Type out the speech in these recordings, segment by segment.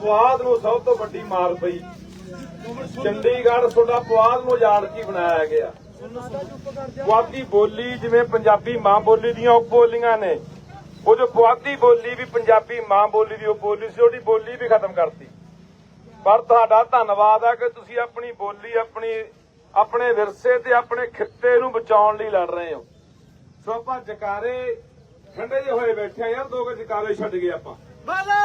ਪੁਆਧ ਨੂੰ ਸਭ ਤੋਂ ਵੱਡੀ ਮਾਰ ਪਈ। ਚੰਡੀਗੜ੍ਹ ਤੁਹਾਡਾ ਪੁਆਧ ਨੂੰ ਉਜਾੜ ਬਣਾਇਆ ਗਿਆ। ਪੁਆਧੀ ਬੋਲੀ ਜਿਵੇਂ ਪੰਜਾਬੀ ਮਾਂ ਬੋਲੀ ਦੀਆਂ ਉਪ ਬੋਲੀਆਂ ਨੇ। ਉਹ ਜੋ ਪੁਆਧੀ ਬੋਲੀ ਵੀ ਪੰਜਾਬੀ ਮਾਂ ਬੋਲੀ ਦੀ ਉਪ ਬੋਲੀ ਸੀ, ਉਹਦੀ ਬੋਲੀ ਵੀ ਖਤਮ ਕਰਤੀ। ਪਰ ਤੁਹਾਡਾ ਧੰਨਵਾਦ ਹੈ ਕਿ ਤੁਸੀਂ ਆਪਣੀ ਬੋਲੀ, ਆਪਣੀ, ਆਪਣੇ ਵਿਰਸੇ ਤੇ ਆਪਣੇ ਖਿੱਤੇ ਨੂੰ ਬਚਾਉਣ ਲਈ ਲੜ ਰਹੇ ਹੋ। ਸੋ ਆਪਾਂ ਜਕਾਰੇ ਠੰਡੇ ਜਿਹੇ ਹੋਏ ਬੈਠੇ ਆ ਯਾਰ, ਦੋ ਕੁ ਜਕਾਰੇ ਛੱਡ ਗਏ ਆਪਾਂ। ਭਲੇ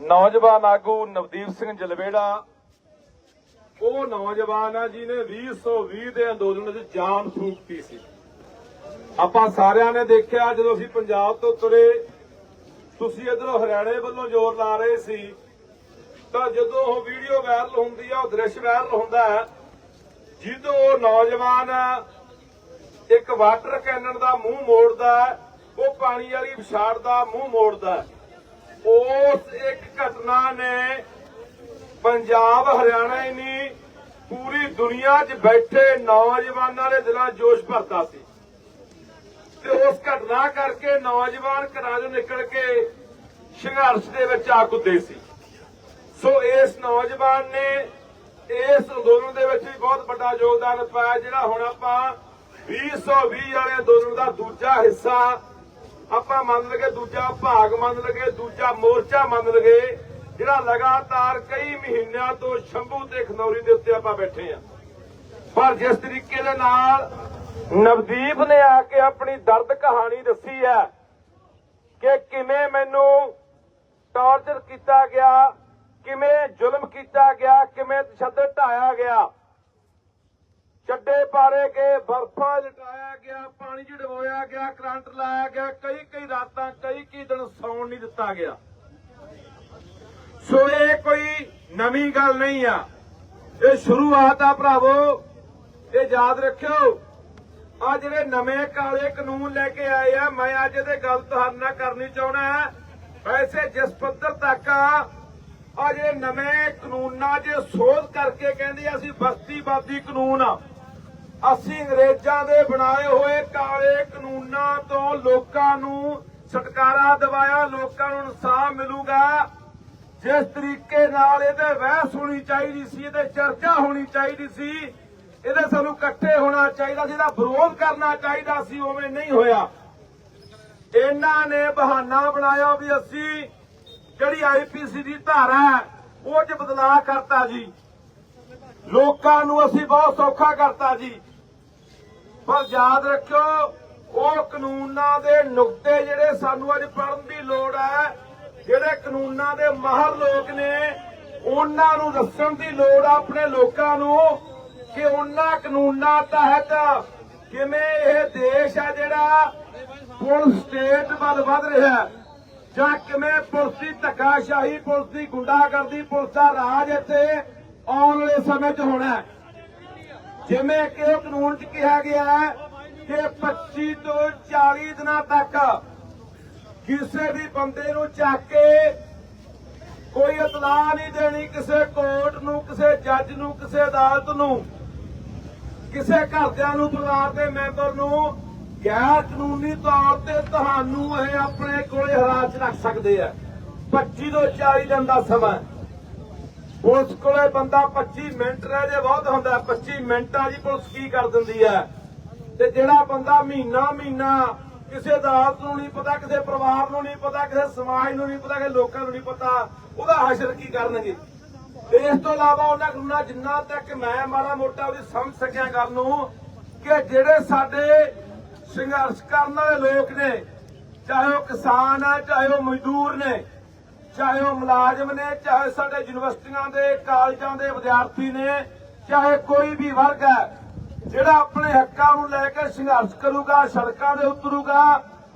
ਨੌਜਵਾਨ ਆਗੂ ਨਵਦੀਪ ਸਿੰਘ ਜਲਵੇੜਾ ਉਹ ਨੌਜਵਾਨ ਆ ਜਿਹਨੇ 2020 ਦੇ ਅੰਦੋਲਨ ਵਿੱਚ ਜਾਨ ਫੂਕਤੀ ਸੀ। ਆਪਾਂ ਸਾਰਿਆਂ ਨੇ ਦੇਖਿਆ ਜਦੋਂ ਅਸੀਂ ਪੰਜਾਬ ਤੋਂ ਤੁਰੇ, ਤੁਸੀਂ ਇਧਰੋਂ ਹਰਿਆਣੇ ਵੱਲੋਂ ਜ਼ੋਰ ਲਾ ਰਹੇ ਸੀ, ਤਾਂ ਜਦੋਂ ਉਹ ਵੀਡੀਓ ਵਾਇਰਲ ਹੁੰਦੀ ਆ, ਉਹ ਦ੍ਰਿਸ਼ ਵਾਇਰਲ ਹੁੰਦਾ ਹੈ, ਜਦੋਂ ਉਹ ਨੌਜਵਾਨ ਇੱਕ ਵਾਟਰ ਕੈਨਨ ਦਾ ਮੂੰਹ ਮੋੜਦਾ ਉਹ ਪਾਣੀ ਵਾਲੀ ਵਿਛਾੜ ਦਾ ਮੂੰਹ ਮੋੜਦਾ ਉਸ ਇੱਕ ਘਟਨਾ ਨੇ ਪੰਜਾਬ, ਹਰਿਆਣਾ ਹੀ ਨਹੀਂ ਪੂਰੀ ਦੁਨੀਆ 'ਚ ਬੈਠੇ ਨੌਜਵਾਨਾਂ ਦੇ ਦਿਲਾਂ ਜੋਸ਼ ਭਰਦਾ ਸੀ। ਤੇ ਉਸ ਘਟਨਾ ਕਰਕੇ ਨੌਜਵਾਨ ਘਰਾਂ 'ਚੋਂ ਨਿਕਲ ਕੇ ਸੰਘਰਸ਼ ਦੇ ਵਿੱਚ ਆ ਕੁੱਦੇ ਸੀ। ਸੋ ਇਸ ਨੌਜਵਾਨ ਨੇ ਇਸ ਅੰਦੋਲਨ ਦੇ ਵਿੱਚ ਵੀ ਬਹੁਤ ਵੱਡਾ ਯੋਗਦਾਨ ਪਾਇਆ, ਜਿਹੜਾ ਹੁਣ ਆਪਾਂ 2020 ਵਾਲੇ ਅੰਦੋਲਨ ਦਾ ਦੂਜਾ ਹਿੱਸਾ ਆਪਾਂ ਮੰਨ ਲਗੇ ਦੂਜਾ ਭਾਗ ਮੰਨ ਲਗੇ, ਦੂਜਾ ਮੋਰਚਾ ਮੰਨ ਲਗੇ ਜਿਹੜਾ ਲਗਾਤਾਰ ਕਈ ਮਹੀਨਿਆਂ ਤੋਂ ਸ਼ੰਭੂ ਤੇ ਖਨੌਰੀ ਦੇ ਉੱਤੇ ਆਪਾਂ ਬੈਠੇ ਆ ਪਰ ਜਿਸ ਤਰੀਕੇ ਦੇ ਨਾਲ ਨਵਦੀਪ ਨੇ ਆ ਕੇ ਆਪਣੀ ਦਰਦ ਕਹਾਣੀ ਦੱਸੀ ਹੈ ਕਿ ਕਿਵੇਂ ਮੈਨੂੰ ਟਾਰਚਰ ਕੀਤਾ ਗਿਆ, ਕਿਵੇਂ ਜ਼ੁਲਮ ਕੀਤਾ ਗਿਆ, ਕਿਵੇਂ ਤਸ਼ੱਦਦ ਢਾਇਆ ਗਿਆ। ਚੱਡੇ ਪਾਰੇ ਕੇ ਬਰਫਾਂ ਲਟਾਇਆ ਗਿਆ, ਪਾਣੀ 'ਚ ਡਬੋਇਆ ਗਿਆ, ਕਰੰਟ ਲਾਇਆ ਗਿਆ ਕਈ ਕਈ ਰਾਤਾਂ ਕਈ ਕਈ ਦਿਨ ਸੌਣ ਨਹੀਂ ਦਿੱਤਾ ਗਿਆ। ਸੋ ਇਹ ਕੋਈ ਨਵੀਂ ਗੱਲ ਨਹੀਂ ਆ। ਇਹ ਸ਼ੁਰੂਆਤ ਆ ਭਰਾਵੋ। ਇਹ ਯਾਦ ਰੱਖਿਓ, ਆ ਜਿਹੜੇ ਨਵੇਂ ਕਾਲੇ ਕਾਨੂੰਨ ਲੈ ਕੇ ਆਏ ਆ, ਮੈਂ ਅੱਜ ਇਹਦੇ ਗੱਲ ਤੁਹਾਡੇ ਨਾਲ ਕਰਨੀ ਚਾਹਣਾ ਵੈਸੇ ਜਿਸ ਪੱਧਰ ਤੱਕ ਆ ਜਿਹੜੇ ਨਵੇਂ ਕਾਨੂੰਨਾਂ 'ਚ ਸੋਧ ਕਰਕੇ ਕਹਿੰਦੇ ਅਸੀਂ ਬਸਤੀਵਾਦੀ ਕਾਨੂੰਨ ਅਸੀਂ ਅੰਗਰੇਜ਼ਾਂ ਦੇ ਬਣਾਏ ਹੋਏ ਕਾਲੇ ਕਾਨੂੰਨਾਂ ਤੋਂ ਲੋਕਾਂ ਨੂੰ ਛਟਕਾਰਾ ਦਿਵਾਇਆ, ਲੋਕਾਂ ਨੂੰ ਇਨਸਾਫ ਮਿਲੂਗਾ। ਜਿਸ ਤਰੀਕੇ ਨਾਲ ਇਹਦੇ ਬਹਿਸ ਹੋਣੀ ਚਾਹੀਦੀ ਸੀ, ਇਹਦੇ ਚਰਚਾ ਹੋਣੀ ਚਾਹੀਦੀ ਸੀ, ਇਹਦੇ ਸਾਨੂੰ ਇਕੱਠੇ ਹੋਣਾ ਚਾਹੀਦਾ ਸੀ, ਇਹਦਾ ਵਿਰੋਧ ਕਰਨਾ ਚਾਹੀਦਾ ਸੀ, ਉਵੇਂ ਨਹੀਂ ਹੋਇਆ। ਇਹਨਾਂ ਨੇ ਬਹਾਨਾ ਬਣਾਇਆ ਵੀ ਅਸੀਂ ਜਿਹੜੀ ਆਈਪੀਸੀ ਦੀ ਧਾਰਾ ਹੈ, ਉਹ 'ਚ ਬਦਲਾਅ ਕਰਤਾ ਜੀ। ਲੋਕਾਂ ਨੂੰ ਅਸੀਂ ਬਹੁਤ ਸੌਖਾ ਕਰਤਾ ਜੀ। ਪਰ ਯਾਦ ਰੱਖਿਓ, ਉਹ ਕਾਨੂੰਨਾਂ ਦੇ ਨੁਕਤੇ ਜਿਹੜੇ ਸਾਨੂੰ ਅੱਜ ਪੜਨ ਕਾਨੂੰਨਾਂ ਦੇ ਮਾਹਰ ਲੋਕ ਨੇ। ਉਹਨਾਂ ਨੂੰ ਦੱਸਣ ਦੀ ਲੋੜ ਆ ਆਪਣੇ ਲੋਕਾਂ ਨੂੰ ਕਿ ਉਹਨਾਂ ਕਾਨੂੰਨਾਂ ਤਹਿਤ ਕਿਵੇਂ ਇਹ ਦੇਸ਼ ਆ ਜਿਹੜਾ ਪੁਲਿਸ ਸਟੇਟ ਵੱਲ ਵੱਧ ਰਿਹਾ ਜਾਂ ਕਿਵੇਂ ਪੁਲਿਸ ਦੀ ਧੱਕਾਸ਼ਾਹੀ, ਪੁਲਿਸ ਦੀ ਗੁੰਡਾਗਰਦੀ, ਪੁਲਿਸ ਦਾ ਰਾਜ ਇੱਥੇ ਆਉਣ ਵਾਲੇ ਸਮੇਂ 'ਚ ਹੋਣਾ ਜਿਵੇਂ ਕਿ ਕਾਨੂੰਨ 'ਚ ਕਿਹਾ ਗਿਆ ਹੈ ਕਿ 25 ਤੋਂ 40 ਦਿਨਾਂ ਤੱਕ ਕਿਸੇ ਵੀ ਬੰਦੇ ਨੂੰ ਚੱਕ ਕੇ ਕੋਈ ਇਤਲਾਹ ਨਹੀਂ ਦੇਣੀ ਕਿਸੇ ਕੋਰਟ ਨੂੰ, ਕਿਸੇ ਜੱਜ ਨੂੰ, ਕਿਸੇ ਅਦਾਲਤ ਨੂੰ, ਕਿਸੇ ਘਰਦਿਆਂ ਨੂੰ, ਪਰਿਵਾਰ ਦੇ ਮੈਂਬਰ ਨੂੰ ਗੈਰ ਕਾਨੂੰਨੀ ਤੌਰ ਤੇ ਤੁਹਾਨੂੰ ਇਹ ਆਪਣੇ ਕੋਲੇ ਹਰਾਸ 'ਚ ਰੱਖ ਸਕਦੇ ਆ। 25 ਤੋਂ 40 ਦਿਨ ਦਾ ਸਮਾਂ। ਪੁਲਿਸ ਕੋਲੇ ਬੰਦਾ 25 ਮਿੰਟ ਰਹਿ ਜੇ, ਬਹੁਤ ਹੁੰਦਾ। 25 ਮਿੰਟਾਂ 'ਚ ਹੀ ਪੁਲਿਸ ਕੀ ਕਰ ਦਿੰਦੀ ਹੈ ਤੇ ਜਿਹੜਾ ਬੰਦਾ ਮਹੀਨਾ ਮਹੀਨਾ ਕਿਸੇ ਅਦਾਲਤ ਨੂੰ ਨਹੀਂ ਪਤਾ, ਕਿਸੇ ਪਰਿਵਾਰ ਨੂੰ ਨਹੀਂ ਪਤਾ, ਕਿਸੇ ਸਮਾਜ ਨੂੰ ਨਹੀਂ ਪਤਾ, ਕਿਸੇ ਲੋਕਾਂ ਨੂੰ ਨਹੀਂ ਪਤਾ, ਉਹਦਾ ਹਸ਼ਰ ਕੀ ਕਰਨਗੇ? ਇਸ ਤੋਂ ਇਲਾਵਾ ਉਹਨਾਂ ਕਾਨੂੰਨਾਂ ਜਿੰਨਾ ਤੱਕ ਮੈਂ ਮਾੜਾ ਮੋਟਾ ਉਹਦੀ ਸਮਝ ਸਕਿਆ ਗੱਲ ਨੂੰ, ਕਿ ਜਿਹੜੇ ਸਾਡੇ ਸੰਘਰਸ਼ ਕਰਨ ਵਾਲੇ ਲੋਕ ਨੇ, ਚਾਹੇ ਉਹ ਕਿਸਾਨ ਆ, ਚਾਹੇ ਉਹ ਮਜ਼ਦੂਰ ਨੇ, ਚਾਹੇ ਉਹ ਮੁਲਾਜ਼ਮ ਨੇ, ਚਾਹੇ ਸਾਡੇ ਯੂਨੀਵਰਸਿਟੀਆਂ ਦੇ, ਕਾਲਜਾਂ ਦੇ ਵਿਦਿਆਰਥੀ ਨੇ, ਚਾਹੇ ਕੋਈ ਵੀ ਵਰਗ ਹੈ ਜਿਹੜਾ ਆਪਣੇ ਹੱਕਾਂ ਨੂੰ ਲੈ ਕੇ ਸੰਘਰਸ਼ ਕਰੂਗਾ, ਸੜਕਾਂ ਦੇ ਉਤਰੂਗਾ,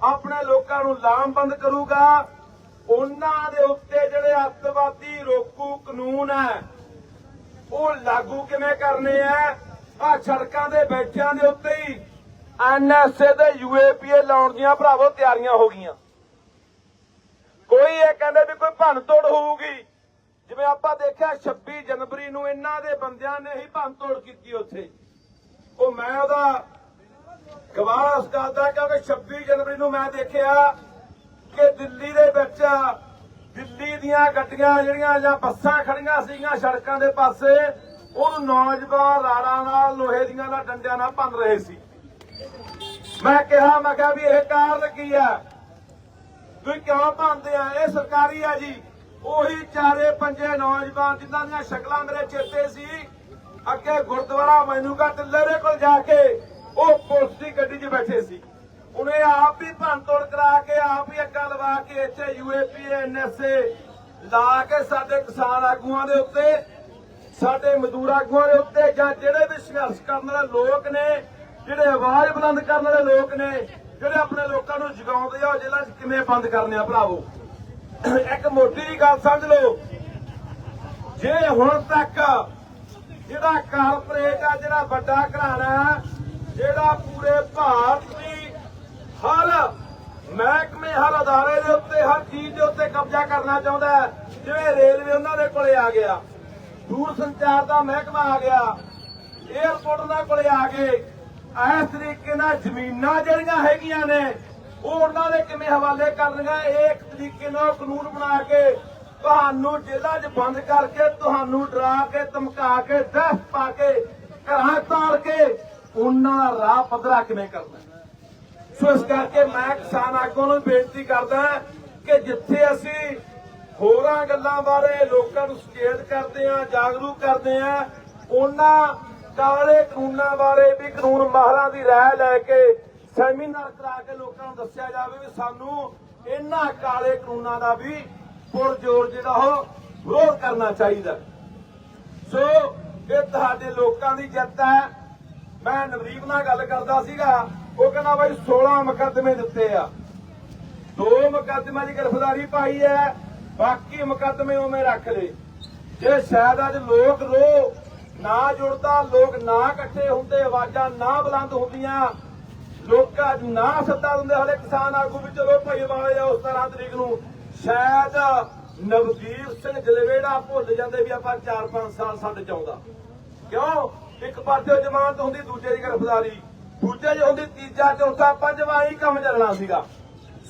ਆਪਣੇ ਲੋਕਾਂ ਨੂੰ ਲਾਮਬੰਦ ਕਰੂਗਾ, ਉਹਨਾਂ ਦੇ ਉੱਤੇ ਜਿਹੜੇ ਅੱਤਵਾਦੀ ਰੋਕੂ ਕਾਨੂੰਨ ਹੈ, ਉਹ ਲਾਗੂ ਕਿਵੇਂ ਕਰਨੇ ਆ ਆ ਸੜਕਾਂ ਦੇ ਬੈਠਿਆਂ ਦੇ ਉੱਤੇ ਹੀ ਐਨਐਸਏ ਤੇ ਯੂਏਪੀਏ ਲਾਉਣ ਦੀਆਂ ਭਰਾਵੋ ਤਿਆਰੀਆਂ ਹੋ ਗਈਆਂ। ਕੋਈ ਇਹ ਕਹਿੰਦੇ ਵੀ ਕੋਈ ਭੰਨ ਤੋੜ ਹੋਊਗੀ। ਜਿਵੇਂ ਆਪਾਂ ਦੇਖਿਆ 26 ਜਨਵਰੀ ਨੂੰ ਇਹਨਾਂ ਦੇ ਬੰਦਿਆਂ ਨੇ ਹੀ ਭੰਨ ਤੋੜ ਕੀਤੀ ਉੱਥੇ। ਉਹ ਮੈਂ ਉਹਦਾ ਗਵਾਹ ਇਸ ਕਿਉਂਕਿ 26 ਜਨਵਰੀ ਨੂੰ ਮੈਂ ਦੇਖਿਆ ਕਿ ਦਿੱਲੀ ਦੇ ਵਿੱਚ ਦਿੱਲੀ ਦੀਆਂ ਗੱਡੀਆਂ ਜਿਹੜੀਆਂ ਜਾਂ ਬੱਸਾਂ ਖੜੀਆਂ ਸੀਗੀਆਂ ਸੜਕਾਂ ਦੇ ਪਾਸੇ ਉਹਨੂੰ ਨੌਜਵਾਨ ਰਾੜਾਂ ਨਾਲ, ਲੋਹੇ ਦੀਆਂ ਨਾਲ, ਡੰਡਿਆਂ ਨਾਲ ਭੰਨ ਰਹੇ ਸੀ। ਮੈਂ ਕਿਹਾ ਮੈਂ ਕਿਹਾ ਵੀ ਇਹ ਕਾਰਨ ਕੀ ਆ? ਤੁਸੀਂ ਕਿਉਂ ਭੰਨਦੇ ਆ? ਇਹ ਸਰਕਾਰੀ ਆ ਜੀ। ਉਹੀ ਚਾਰੇ ਪੰਜੇ ਨੌਜਵਾਨ ਜਿਨ੍ਹਾਂ ਦੀਆਂ ਸ਼ਕਲਾਂ ਮੇਰੇ ਚੇਤੇ ਸੀ। ਅੱਗੇ ਗੁਰਦੁਆਰਾ ਮੈਨੂਕਾ ਟਿੱਲੇ ਕੋਲ ਜਾ ਕੇ ਉਹ ਪੁਲਿਸ ਦੀ ਗੱਡੀ 'ਚ ਬੈਠੇ ਸੀ। ਉਹਨੇ ਆਪ ਹੀ ਭੰਨਤੋੜ ਕਰਾ ਕੇ, ਆਪ ਹੀ ਅੱਗਾ ਲਵਾ ਕੇ ਇੱਥੇ ਯੂਏਪੀ ਐਨਐਸਏ ਲਾ ਕੇ ਸਾਡੇ ਕਿਸਾਨ ਆਗੂਆਂ ਦੇ ਉੱਤੇ, ਸਾਡੇ ਮਜ਼ਦੂਰ ਆਗੂਆਂ ਦੇ ਉੱਤੇ ਜਾਂ ਜਿਹੜੇ ਵੀ ਸੰਘਰਸ਼ ਕਰਨ ਵਾਲੇ ਲੋਕ ਨੇ, ਜਿਹੜੇ ਆਵਾਜ਼ ਬੁਲੰਦ ਕਰਨ ਵਾਲੇ ਲੋਕ ਨੇ, ਜਿਹੜੇ ਆਪਣੇ ਲੋਕਾਂ ਨੂੰ ਜਗਾਉਂਦੇ ਆ, ਉਹ ਜੇਲ੍ਹਾਂ 'ਚ ਕਿਵੇਂ ਬੰਦ ਕਰਨੇ ਆ ਭਰਾਵੋ? ਇੱਕ ਮੋਟੀ ਜੀ ਗੱਲ ਸਮਝ ਲਓ। ਜੇ ਹੁਣ ਤੱਕ ਜਿਹੜਾ ਕਾਰਪੋਰੇਟ ਆ, ਜਿਹੜਾ ਵੱਡਾ ਘਰਾਣਾ ਜਿਹੜਾ ਪੂਰੇ ਭਾਰਤ ਦੀ ਹਰ ਮਹਿਕਮੇ, ਹਰ ਅਦਾਰੇ ਦੇ ਉੱਤੇ, ਹਰ ਚੀਜ਼ ਦੇ ਉੱਤੇ ਕਬਜ਼ਾ ਕਰਨਾ ਚਾਹੁੰਦਾ ਹੈ, ਜਿਵੇਂ ਰੇਲਵੇ ਉਹਨਾਂ ਦੇ ਕੋਲੇ ਆ ਗਿਆ, ਦੂਰ ਸੰਚਾਰ ਦਾ ਮਹਿਕਮਾ ਆ ਗਿਆ 에어ਪੋਰਟ ਉਹਨਾਂ ਕੋਲੇ ਆ ਗਏ ਇਸ ਤਰੀਕੇ ਨਾਲ ਜ਼ਮੀਨਾਂ ਜਿਹੜੀਆਂ ਹੈਗੀਆਂ ਨੇ, ਉਹ ਉਹਨਾਂ ਦੇ ਕਿਵੇਂ ਹਵਾਲੇ ਕਰਨੀਆਂ ਇਹ ਇੱਕ ਤਰੀਕੇ ਨਾਲ ਕਾਨੂੰਨ ਬਣਾ ਕੇ ਤੁਹਾਨੂੰ ਜੇਲ੍ਹਾਂ 'ਚ ਬੰਦ ਕਰਕੇ, ਤੁਹਾਨੂੰ ਡਰਾ ਕੇ, ਧਮਕਾ ਕੇ ਦਹਿਸ਼ਤ ਪਾ ਕੇ, ਘਰਾਂ ਤਾੜ ਕੇ, ਉਹਨਾਂ ਦਾ ਰਾਹ ਪੱਧਰਾ ਕਿਵੇਂ ਕਰਨਾ? ਸੋ ਇਸ ਕਰਕੇ ਮੈਂ ਕਿਸਾਨ ਆਗੂਆਂ ਨੂੰ ਬੇਨਤੀ ਕਰਦਾ ਕਿ ਜਿੱਥੇ ਅਸੀਂ ਹੋਰਾਂ ਗੱਲਾਂ ਬਾਰੇ ਲੋਕਾਂ ਨੂੰ ਸੁਚੇਤ ਕਰਦੇ ਆ ਜਾਗਰੂਕ ਕਰਦੇ ਆ ਉਹਨਾਂ ਕਾਲੇ ਕਾਨੂੰਨਾਂ ਬਾਰੇ ਵੀ ਕਾਨੂੰਨ ਮਾਹਰਾਂ ਦੀ ਰਾਏ ਲੈ ਕੇ ਸੈਮੀਨਾਰ ਕਰਾ ਕੇ ਲੋਕਾਂ ਨੂੰ ਦੱਸਿਆ ਜਾਵੇ ਵੀ ਸਾਨੂੰ ਇਹਨਾਂ ਕਾਲੇ ਕਾਨੂੰਨਾਂ ਦਾ ਵੀ ਪੁਰਜੋਰ ਜਿਹੜਾ ਉਹ ਵਿਰੋਧ ਕਰਨਾ ਚਾਹੀਦਾ। ਸੋ ਇਹ ਤੁਹਾਡੇ ਲੋਕਾਂ ਦੀ ਜਿੱਤ ਹੈ। ਮੈਂ ਨਵਦੀਪ ਨਾਲ ਗੱਲ ਕਰਦਾ ਸੀਗਾ। ਉਹ ਕਹਿੰਦਾ ਬਾਈ 16 ਮੁਕੱਦਮੇ ਦਿੱਤੇ ਆ। ਦੋ ਮੁਕੱਦਮਿਆਂ ਦੀ ਗ੍ਰਿਫਤਾਰੀ ਪਾਈ ਹੈ। ਬਾਕੀ ਮੁਕੱਦਮੇ ਉਵੇਂ ਰੱਖ ਲਏ। ਜੇ ਸ਼ਾਇਦ ਅੱਜ ਲੋਕ ਰੋ, ਨਾ ਜੁੜਦਾ, ਲੋਕ ਨਾ ਇਕੱਠੇ ਹੁੰਦੇ, ਆਵਾਜ਼ਾਂ ਨਾ ਬੁਲੰਦ ਹੁੰਦੀਆਂ, ਲੋਕਾਂ ਨੂੰ ਨਾ ਸੱਦਾ ਦਿੰਦੇ। ਹਲੇ ਕਿਸਾਨ ਆਗੂ ਵੀ ਚਲੋ ਭਾਈ ਵਾਲੇ ਆ ਉਸ ਤਰ੍ਹਾਂ ਤਰੀਕ ਨੂੰ। ਸ਼ਾਇਦ ਨਵਦੀਪ ਸਿੰਘ ਜਲਵੇੜਾ ਭੁੱਲ ਜਾਂਦੇ ਵੀ ਆਪਾਂ 4-5 ਸਾਲ ਸਾਡੇ ਚ ਆਉਂਦਾ। ਕਿਉਂ? ਇੱਕ ਪਾਸੇ ਜ਼ਮਾਨਤ ਹੁੰਦੀ, ਦੂਜੇ ਦੀ ਗ੍ਰਿਫਤਾਰੀ। ਦੂਜੇ 'ਚ ਹੁੰਦੀ, ਤੀਜਾ ਚੌਥਾ ਪੰਜਵਾਂ ਹੀ ਕੰਮ ਚੱਲਣਾ ਸੀਗਾ।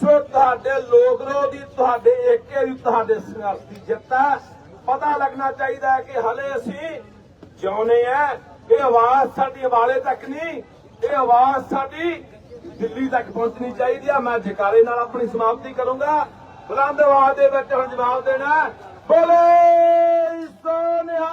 ਸੋ ਤੁਹਾਡੇ ਲੋਕ ਰੋਧੀ ਤੁਹਾਡੇ ਏਕੇ ਦੀ ਤੁਹਾਡੇ ਸੰਘਰਸ਼ ਦੀ ਜਿੱਤ ਹੈ। ਪਤਾ ਲੱਗਣਾ ਚਾਹੀਦਾ ਹੈ ਕਿ ਹਲੇ ਅਸੀਂ ਜਿਉਨੇ ਆ। ਇਹ ਆਵਾਜ਼ ਸਾਡੀ ਹਵਾਲੇ ਤੱਕ ਨਹੀਂ, ਇਹ ਆਵਾਜ਼ ਸਾਡੀ ਦਿੱਲੀ ਤੱਕ ਪਹੁੰਚਣੀ ਚਾਹੀਦੀ ਆ। ਮੈਂ ਜਕਾਰੇ ਨਾਲ ਆਪਣੀ ਸਮਾਪਤੀ ਕਰੂੰਗਾ। ਬੁਲੰਦ ਆਵਾਜ਼ ਦੇ ਵਿੱਚ ਹੁਣ ਜਵਾਬ ਦੇਣਾ ਬੋਲੇ ਸੋਨਿਆ।